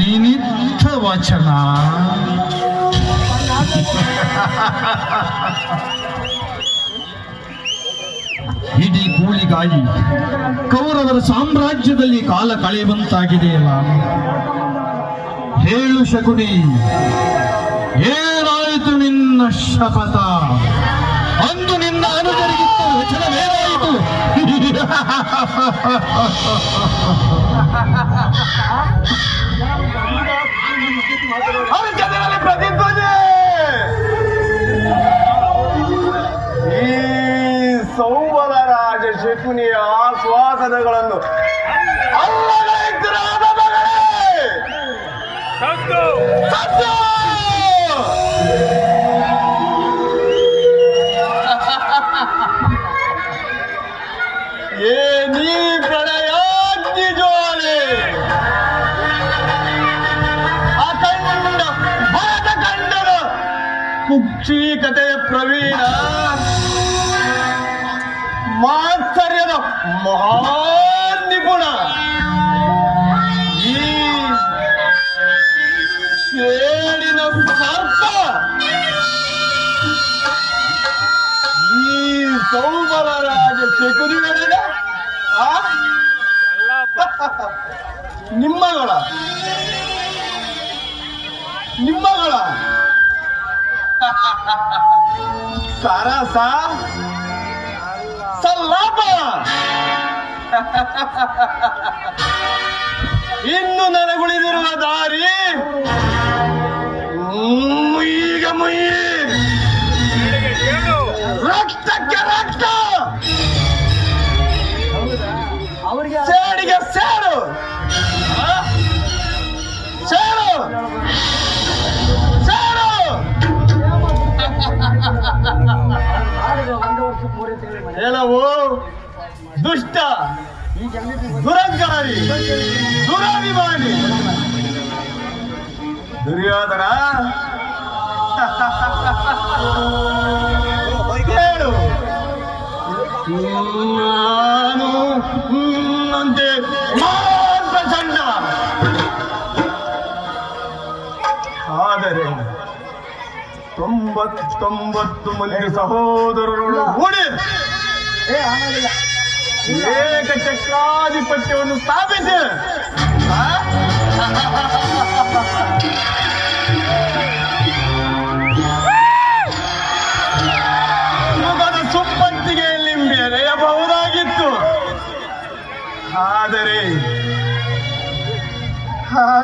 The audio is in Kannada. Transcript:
ನಿನಿತ್ತ ವಚನ ಇಡೀ ಕೂಲಿಗಾಗಿ ಕೌರವರ ಸಾಮ್ರಾಜ್ಯದಲ್ಲಿ ಕಾಲ ಕಳೆಯುವಂತಾಗಿದೆಯಲ್ಲ. ಹೇಳು ಶಕುನಿ, ಏನಾಯಿತು ನಿನ್ನ ಶಪಥ? ಅಂದು ನಿನ್ನ ಅನುಜರಿಗಿತ್ತ ವಚನವೇನಾಯಿತು? ಸೌಬಲ ರಾಜ ಶಕುನಿಯ ಆಶ್ವಾಸನೆಗಳನ್ನು ಏ ನೀ ಪ್ರಣಯಾಗ್ನಿ ಅಖಂಡ ಭರತ ಖಂಡದ ಕುಕ್ಷಿಕತೆಯ ಪ್ರವೀಣ. ಮಾತ್ಸರ್ಯದ ಮಹಾ ನಿಪುಣ. ಈ ಸೇಡಿನ ಸರ್ಪ. ಈ ಸೌಬಲ ರಾಜ ಶಕುನಿಗಳ ನಿಮ್ಮಗಳ. ನಿಮ್ಮಗಳ. ಸರಸ. ಸಲ್ಲಾಪ ಇನ್ನು ನನಗುಳಿದಿರುವ ದಾರಿ? ಮುಯ್ಯಿಗ ಮುಯ್ಯಿ! ರಕ್ತಕ್ಕೆ ರಕ್ತ! ಸೇಡಿಗೆ ಸೇಡು ಸೇಡು! ದುಷ್ಟ ದುರಂಕಾರಿ ದುರಾಭಿಮಾನಿ. ದುರ್ಯೋಧನ. ಹೇಳು. ನಾನು ನಂತೆ ಮಹಾನ್ ಪ್ರಚಂಡ ಆದರೆ ತೊಂಬತ್ತೊಂಬತ್ತು ಮಂದಿ ಸಹೋದರರು ಕೂಡಿ ಏಕ ಏಕಚಕ್ರಾಧಿಪತ್ಯವನ್ನು ಸ್ಥಾಪಿಸಿ. ಯುಗದ ಸುಪ್ಪತ್ತಿಗೆಯಲ್ಲಿ ಮೆರೆಯಬಹುದಾಗಿತ್ತು ಆದರೆ